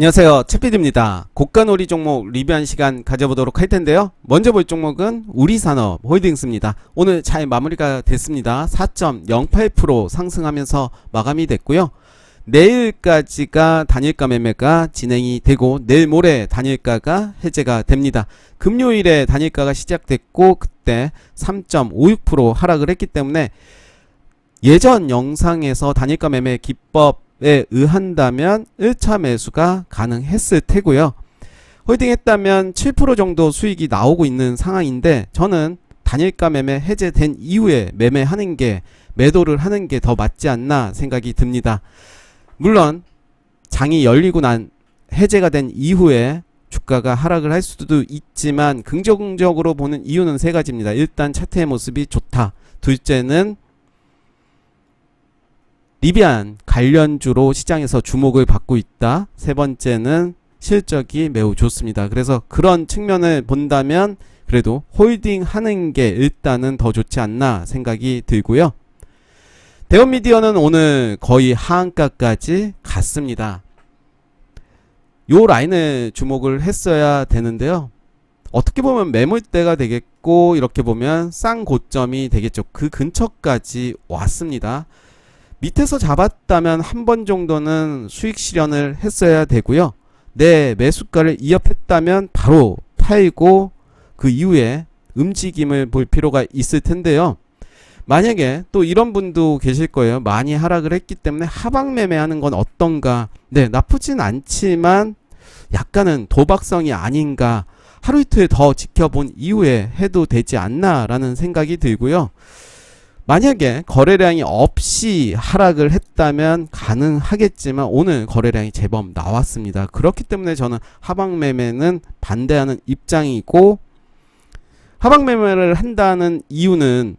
안녕하세요. 채피디입니다. 고가놀이 종목 리뷰한 시간 가져보도록 할 텐데요. 먼저 볼 종목은 우리산업 홀딩스입니다. 오늘 잘 마무리가 됐습니다. 4.08% 상승하면서 마감이 됐고요. 내일까지가 단일가 매매가 진행이 되고 내일 모레 단일가가 해제가 됩니다. 금요일에 단일가가 시작됐고 그때 3.56% 하락을 했기 때문에 예전 영상에서 단일가 매매 기법에 의한다면 1차 매수가 가능했을 테고요. 홀딩했다면 7% 정도 수익이 나오고 있는 상황인데 저는 단일가 매매 해제된 이후에 매매하는 게 매도를 하는 게 더 맞지 않나 생각이 듭니다. 물론 장이 열리고 난 해제가 된 이후에 주가가 하락을 할 수도 있지만 긍정적으로 보는 이유는 세 가지입니다. 일단 차트의 모습이 좋다. 둘째는 리비안 관련주로 시장에서 주목을 받고 있다. 세 번째는 실적이 매우 좋습니다. 그래서 그런 측면을 본다면 그래도 홀딩 하는 게 일단은 더 좋지 않나 생각이 들고요. 대원미디어는 오늘 거의 하한가까지 갔습니다. 요 라인을 주목을 했어야 되는데요. 어떻게 보면 매물대가 되겠고 이렇게 보면 쌍 고점이 되겠죠. 그 근처까지 왔습니다. 밑에서 잡았다면 한 번 정도는 수익 실현을 했어야 되고요. 내 매수가를 이협했다면 바로 팔고 그 이후에 움직임을 볼 필요가 있을 텐데요. 만약에 또 이런 분도 계실 거예요. 많이 하락을 했기 때문에 하방 매매하는 건 어떤가? 네, 나쁘진 않지만 약간은 도박성이 아닌가? 하루 이틀 더 지켜본 이후에 해도 되지 않나라는 생각이 들고요. 만약에 거래량이 없이 하락을 했다면 가능하겠지만 오늘 거래량이 제법 나왔습니다. 그렇기 때문에 저는 하방 매매는 반대하는 입장이고 하방 매매를 한다는 이유는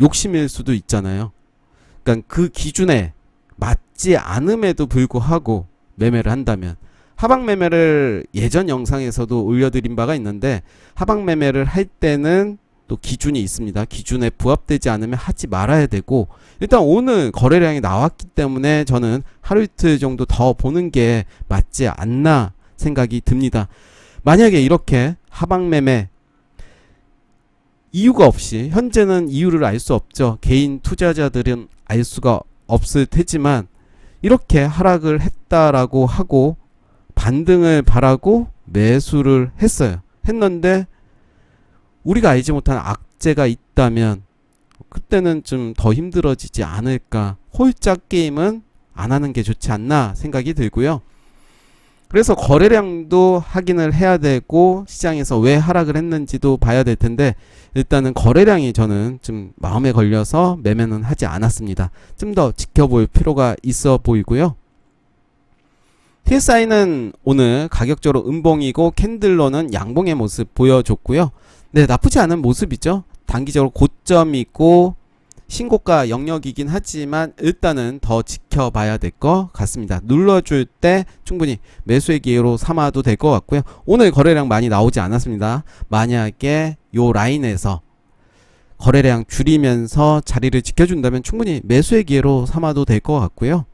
욕심일 수도 있잖아요. 그러니까 그 기준에 맞지 않음에도 불구하고 매매를 한다면 하방 매매를 예전 영상에서도 올려드린 바가 있는데 하방 매매를 할 때는 또 기준이 있습니다. 기준에 부합되지 않으면 하지 말아야 되고 일단 오늘 거래량이 나왔기 때문에 저는 하루 이틀 정도 더 보는 게 맞지 않나 생각이 듭니다. 만약에 이렇게 하방 매매 이유가 없이 현재는 이유를 알 수 없죠. 개인 투자자들은 알 수가 없을 테지만 이렇게 하락을 했다라고 하고 반등을 바라고 매수를 했어요. 했는데 우리가 알지 못한 악재가 있다면 그때는 좀 더 힘들어지지 않을까. 홀짝 게임은 안 하는 게 좋지 않나 생각이 들고요. 그래서 거래량도 확인을 해야 되고 시장에서 왜 하락을 했는지도 봐야 될 텐데 일단은 거래량이 저는 좀 마음에 걸려서 매매는 하지 않았습니다. 좀 더 지켜볼 필요가 있어 보이고요. TSI는 오늘 가격적으로 음봉이고 캔들로는 양봉의 모습 보여줬고요. 네, 나쁘지 않은 모습이죠. 단기적으로 고점이고 신고가 영역이긴 하지만 일단은 더 지켜봐야 될 것 같습니다. 눌러줄 때 충분히 매수의 기회로 삼아도 될 것 같고요. 오늘 거래량 많이 나오지 않았습니다. 만약에 요 라인에서 거래량 줄이면서 자리를 지켜준다면 충분히 매수의 기회로 삼아도 될 것 같고요.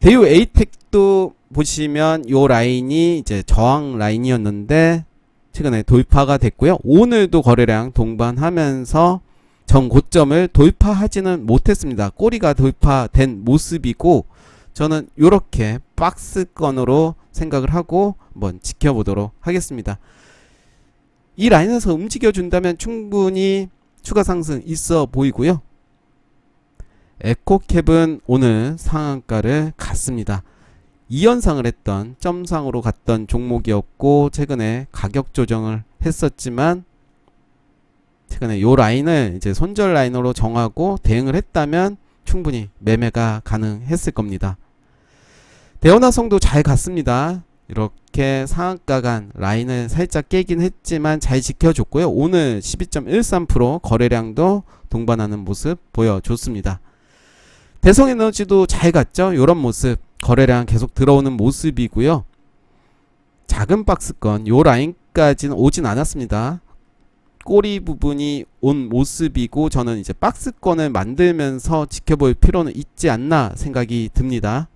대우 에이텍도 보시면 요 라인이 이제 저항 라인이었는데 최근에 돌파가 됐고요. 오늘도 거래량 동반하면서 전 고점을 돌파하지는 못했습니다. 꼬리가 돌파된 모습이고 저는 이렇게 박스권으로 생각을 하고 한번 지켜보도록 하겠습니다. 이 라인에서 움직여 준다면 충분히 추가 상승 있어 보이고요. 에코캡은 오늘 상한가를 갔습니다. 2연상을 했던 점상으로 갔던 종목이었고 최근에 가격 조정을 했었지만 최근에 요 라인을 이제 손절 라인으로 정하고 대응을 했다면 충분히 매매가 가능했을 겁니다. 대원화성도 잘 갔습니다. 이렇게 상한가 간 라인을 살짝 깨긴 했지만 잘 지켜줬고요. 오늘 12.13% 거래량도 동반하는 모습 보여줬습니다. 대성에너지도 잘 갔죠. 이런 모습 거래량 계속 들어오는 모습이고요. 작은 박스권 요 라인까지는 오진 않았습니다. 꼬리 부분이 온 모습이고 저는 이제 박스권을 만들면서 지켜볼 필요는 있지 않나 생각이 듭니다.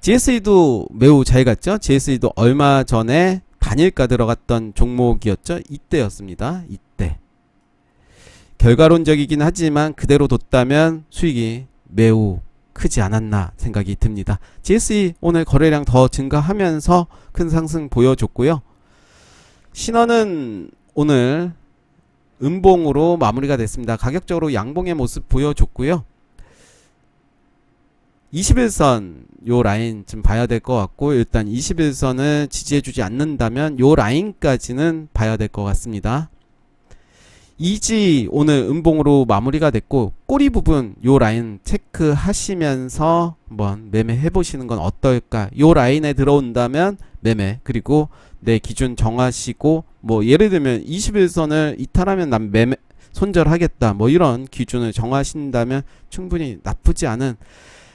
GSE도 매우 잘 갔죠. GSE도 얼마 전에 단일가 들어갔던 종목이었죠. 이때였습니다. 이때. 결과론적이긴 하지만 그대로 뒀다면 수익이 매우 크지 않았나 생각이 듭니다. GSE 오늘 거래량 더 증가하면서 큰 상승 보여줬고요. 신원은 오늘 음봉으로 마무리가 됐습니다. 가격적으로 양봉의 모습 보여줬고요. 21선 요 라인 좀 봐야 될 것 같고 일단 21선을 지지해주지 않는다면 요 라인까지는 봐야 될 것 같습니다. 이지 오늘 음봉으로 마무리가 됐고 꼬리 부분 요 라인 체크하시면서 한번 매매해 보시는 건 어떨까? 요 라인에 들어온다면 매매 그리고 내 기준 정하시고 뭐 예를 들면 21선을 이탈하면 난 매매 손절하겠다 뭐 이런 기준을 정하신다면 충분히 나쁘지 않은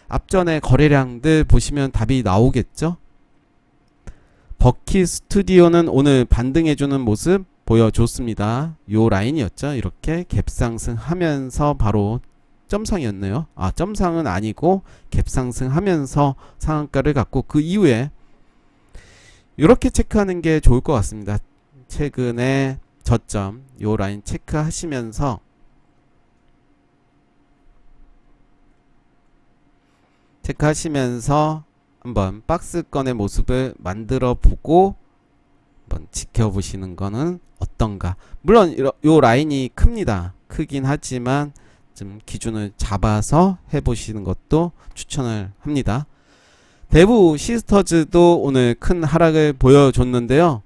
앞전에 거래량들 보시면 답이 나오겠죠. 버키 스튜디오는 오늘 반등해주는 모습 보여줬습니다. 요 라인이었죠. 이렇게 갭상승 하면서 바로 점상이었네요. 아, 점상은 아니고 갭상승 하면서 상한가를 갖고 그 이후에 이렇게 체크하는 게 좋을 것 같습니다. 최근에 저점 요 라인 체크하시면서 체크하시면서 한번 박스권의 모습을 만들어 보고 한번 지켜보시는 거는 어떤가. 물론 요 라인이 큽니다. 크긴 하지만 좀 기준을 잡아서 해보시는 것도 추천을 합니다. 대부 시스터즈도 오늘 큰 하락을 보여줬는데요.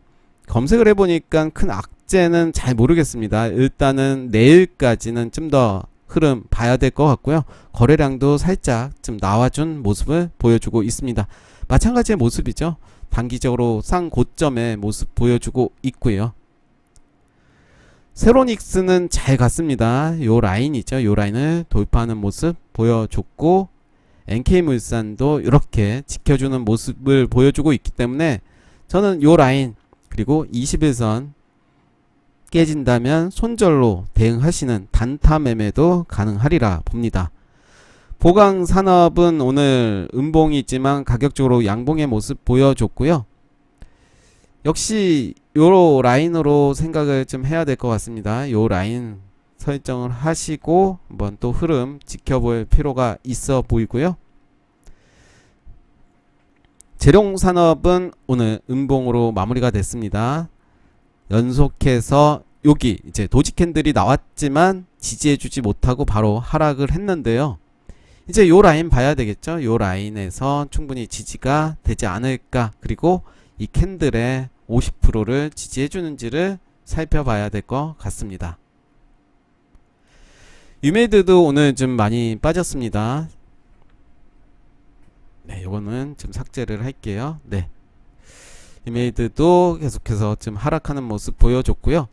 검색을 해보니까 큰 악재는 잘 모르겠습니다. 일단은 내일까지는 좀 더 흐름 봐야 될 것 같고요. 거래량도 살짝 좀 나와준 모습을 보여주고 있습니다. 마찬가지의 모습이죠. 단기적으로 상 고점의 모습 보여주고 있고요. 세로닉스는 잘 갔습니다. 요 라인이죠. 요 라인을 돌파하는 모습 보여줬고 NK물산도 이렇게 지켜주는 모습을 보여주고 있기 때문에 저는 요 라인 그리고 21선 깨진다면 손절로 대응하시는 단타 매매도 가능하리라 봅니다. 보강 산업은 오늘 음봉이지만 가격적으로 양봉의 모습 보여줬고요. 역시 요 라인으로 생각을 좀 해야 될 것 같습니다. 요 라인 설정을 하시고 한번 또 흐름 지켜볼 필요가 있어 보이고요. 재룡 산업은 오늘 음봉으로 마무리가 됐습니다. 연속해서 여기 이제 도지 캔들이 나왔지만 지지해주지 못하고 바로 하락을 했는데요. 이제 요 라인 봐야 되겠죠. 요 라인에서 충분히 지지가 되지 않을까. 그리고 이 캔들의 50%를 지지해 주는지를 살펴봐야 될 것 같습니다. 유메이드도 오늘 좀 많이 빠졌습니다. 네, 요거는 좀 삭제를 할게요. 네. 유메이드도 계속해서 좀 하락하는 모습 보여줬고요.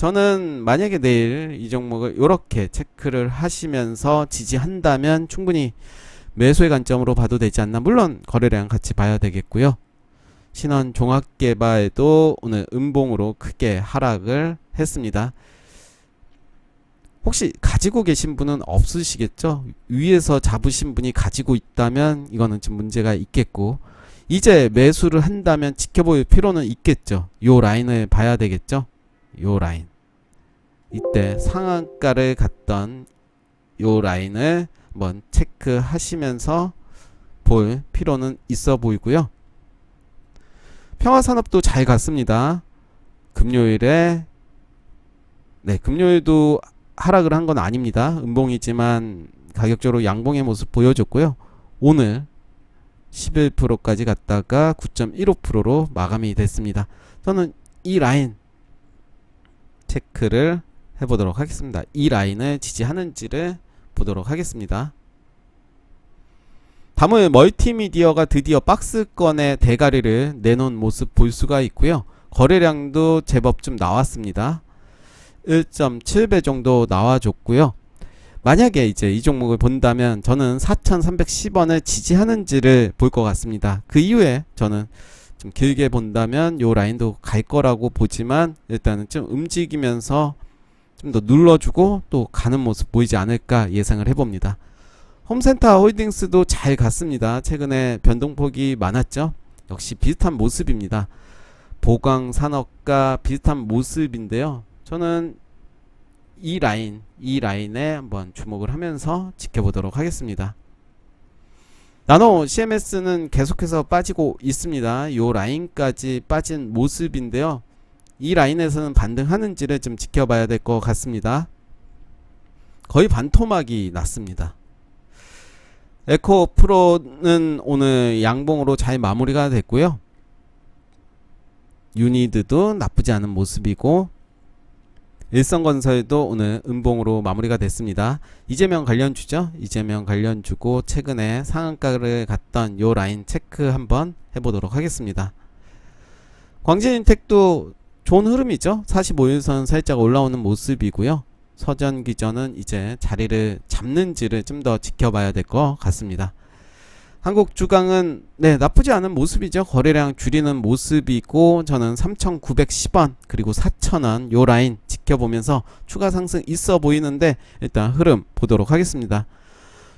저는 만약에 내일 이 종목을 이렇게 체크를 하시면서 지지한다면 충분히 매수의 관점으로 봐도 되지 않나. 물론 거래량 같이 봐야 되겠고요. 신원 종합개발도 오늘 음봉으로 크게 하락을 했습니다. 혹시 가지고 계신 분은 없으시겠죠? 위에서 잡으신 분이 가지고 있다면 이거는 좀 문제가 있겠고 이제 매수를 한다면 지켜볼 필요는 있겠죠. 요 라인을 봐야 되겠죠. 요 라인. 이때 상한가를 갔던 요 라인을 한번 체크하시면서 볼 필요는 있어 보이고요. 평화산업도 잘 갔습니다. 금요일에 네, 금요일도 하락을 한 건 아닙니다. 음봉이지만 가격적으로 양봉의 모습 보여줬고요. 오늘 11%까지 갔다가 9.15%로 마감이 됐습니다. 저는 이 라인 체크를 해보도록 하겠습니다. 이 라인을 지지하는지를 보도록 하겠습니다. 다음은 멀티미디어가 드디어 박스권의 대가리를 내놓은 모습 볼 수가 있고요. 거래량도 제법 좀 나왔습니다. 1.7배 정도 나와줬고요. 만약에 이제 이 종목을 본다면 저는 4,310원을 지지하는지를 볼 것 같습니다. 그 이후에 저는 좀 길게 본다면 요 라인도 갈 거라고 보지만 일단은 좀 움직이면서 좀 더 눌러주고 또 가는 모습 보이지 않을까 예상을 해봅니다. 홈센터 홀딩스도 잘 갔습니다. 최근에 변동폭이 많았죠. 역시 비슷한 모습입니다. 보강 산업과 비슷한 모습인데요. 저는 이 라인, 이 라인에 한번 주목을 하면서 지켜보도록 하겠습니다. 나노 CMS는 계속해서 빠지고 있습니다. 요 라인까지 빠진 모습인데요. 이 라인에서는 반등하는지를 좀 지켜봐야 될 것 같습니다. 거의 반토막이 났습니다. 에코 프로는 오늘 양봉으로 잘 마무리가 됐고요. 유니드도 나쁘지 않은 모습이고 일성건설도 오늘 음봉으로 마무리가 됐습니다. 이재명 관련주죠. 이재명 관련주고 최근에 상한가를 갔던 요 라인 체크 한번 해보도록 하겠습니다. 광진인텍도 좋은 흐름이죠. 45일선 살짝 올라오는 모습이고요. 서전 기전은 이제 자리를 잡는지를 좀 더 지켜봐야 될 것 같습니다. 한국 주강은 네 나쁘지 않은 모습이죠. 거래량 줄이는 모습이고 저는 3,910원 그리고 4,000원 요 라인 지켜보면서 추가 상승 있어 보이는데 일단 흐름 보도록 하겠습니다.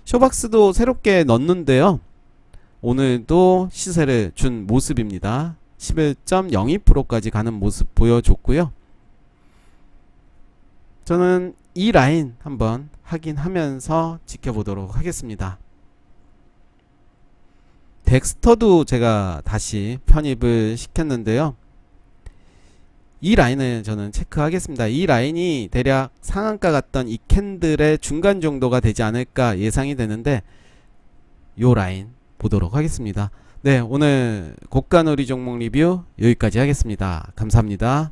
쇼박스도 새롭게 넣는데요. 오늘도 시세를 준 모습입니다. 11.02%까지 가는 모습 보여줬고요. 저는 이 라인 한번 확인하면서 지켜보도록 하겠습니다. 덱스터도 제가 다시 편입을 시켰는데요. 이 라인을 저는 체크하겠습니다. 이 라인이 대략 상한가 같던 이 캔들의 중간 정도가 되지 않을까 예상이 되는데 요 라인 보도록 하겠습니다. 네, 오늘 고가놀이 종목 리뷰 여기까지 하겠습니다. 감사합니다.